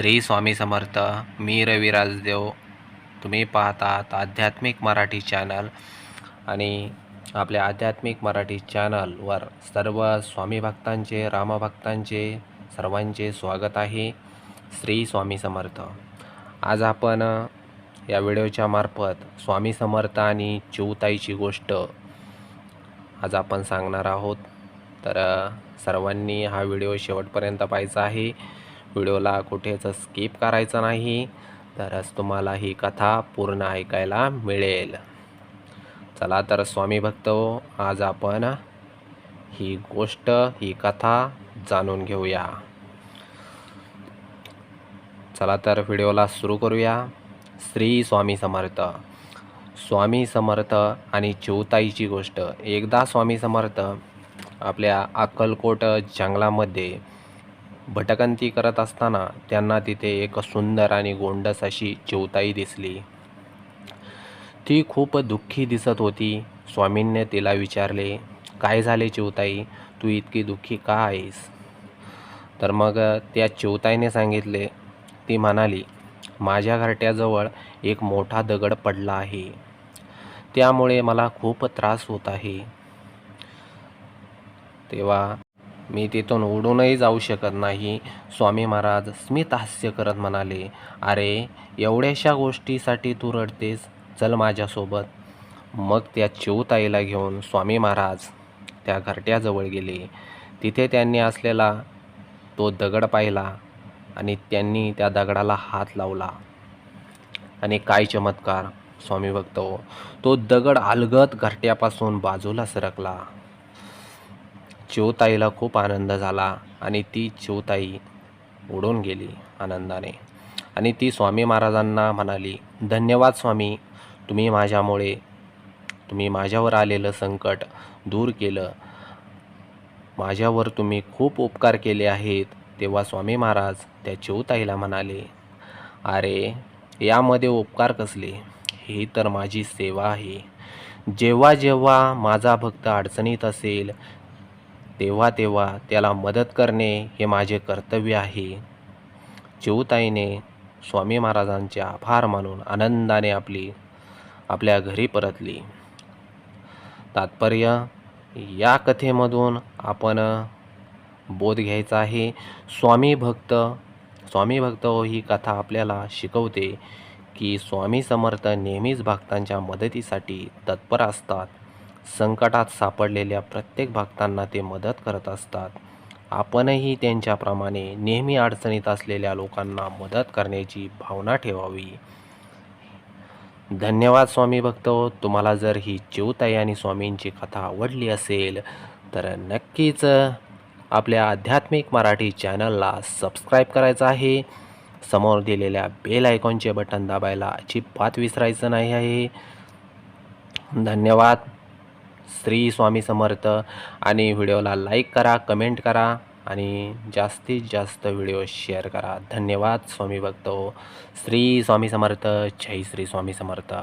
श्री स्वामी समर्थ मी रवी राजदेव. तुम्ही पाहतात आध्यात्मिक मराठी चॅनल आणि आपल्या आध्यात्मिक मराठी चॅनलवर सर्व स्वामी भक्तांचे रामभक्तांचे सर्वांचे स्वागत आहे. श्री स्वामी समर्थ. आज आपण या व्हिडिओच्या मार्फत स्वामी समर्थ आणि चिवताईची गोष्ट आज आपण सांगणार आहोत. तर सर्वांनी हा व्हिडिओ शेवटपर्यंत पाहायचा आहे. व्हिडिओला कुठेच स्किप करायचं नाही. तरच तुम्हाला ही कथा पूर्ण ऐकायला मिळेल. चला तर स्वामी भक्त हो, आज आपण ही गोष्ट ही कथा जाणून घेऊया. चला तर व्हिडिओला सुरू करूया. श्री स्वामी समर्थ. स्वामी समर्थ आणि चिवताईची गोष्ट. एकदा स्वामी समर्थ आपल्या अक्कलकोट जंगलामध्ये भटकंती करत असताना त्यांना तिथे एक सुंदर आणि गोंडस अशी चिवताई दिसली. ती खूप दुःखी दिसत होती. स्वामींनी तिला विचारले काय झाले चिवताई? तू इतकी दुःखी का आहेस? तर मग त्या चिवताईने सांगितले ती म्हणाली माझ्या घरट्याजवळ एक मोठा दगड पडला आहे. त्यामुळे मला खूप त्रास होत आहे. तेव्हा मी तिथून उडूनही जाऊ शकत नाही. स्वामी महाराज स्मित हास्य करत म्हणाले अरे एवढ्याशा गोष्टीसाठी तू रडतेस? चल माझ्यासोबत. मग त्या चिवताईला घेऊन स्वामी महाराज त्या घरट्याजवळ गेले. तिथे त्यांनी असलेला तो दगड पाहिला आणि त्यांनी त्या दगडाला हात लावला. आणि काय चमत्कार स्वामी भक्त हो, तो दगड अलगत घरट्यापासून बाजूला सरकला. चिवताईला खूप आनंद झाला आणि ती चिवताई उडून गेली आनंदाने. आणि ती स्वामी महाराजांना म्हणाली धन्यवाद स्वामी तुम्ही माझ्यामुळे तुम्ही माझ्यावर आलेलं संकट दूर केलं. माझ्यावर तुम्ही खूप उपकार केले आहेत. तेव्हा स्वामी महाराज त्या चिवताईला म्हणाले अरे यामध्ये उपकार कसले? ही तर माझी सेवा आहे. जेव्हा जेव्हा माझा भक्त अडचणीत असेल तेव्हा तेव्हा त्याला मदत करणे हे माझे कर्तव्य आहे. चिवताईने स्वामी महाराजांचे आभार मानून आनंदाने आपली आपल्या घरी परतली. तात्पर्य या कथेमधून आपण बोध घ्यायचा आहे. स्वामी भक्त स्वामी भक्त हो ही कथा आपल्याला शिकवते की स्वामी समर्थ नेहमीच भक्तांच्या मदतीसाठी तत्पर असतात. संकटात सापडलेल्या प्रत्येक भक्तांना ते मदत करत असतात. आपणही त्यांच्याप्रमाणे नेहमी अडचणीत असलेल्या लोकांना मदत करण्याची भावना ठेवावी. धन्यवाद स्वामी भक्त. तुम्हाला जर ही चिवताई आणि स्वामींची कथा आवडली असेल तर नक्कीच आपल्या आध्यात्मिक मराठी चॅनलला सबस्क्राईब करायचं आहे. समोर दिलेल्या बेल आयकॉनचे बटन दाबायला अजिबात विसरायचं नाही आहे. धन्यवाद. श्री स्वामी समर्थ. आणि व्हिडिओला लाईक करा कमेंट करा आणि जास्तीत जास्त व्हिडिओ शेअर करा. धन्यवाद स्वामी भक्त हो. श्री स्वामी समर्थ. जय श्री स्वामी समर्थ.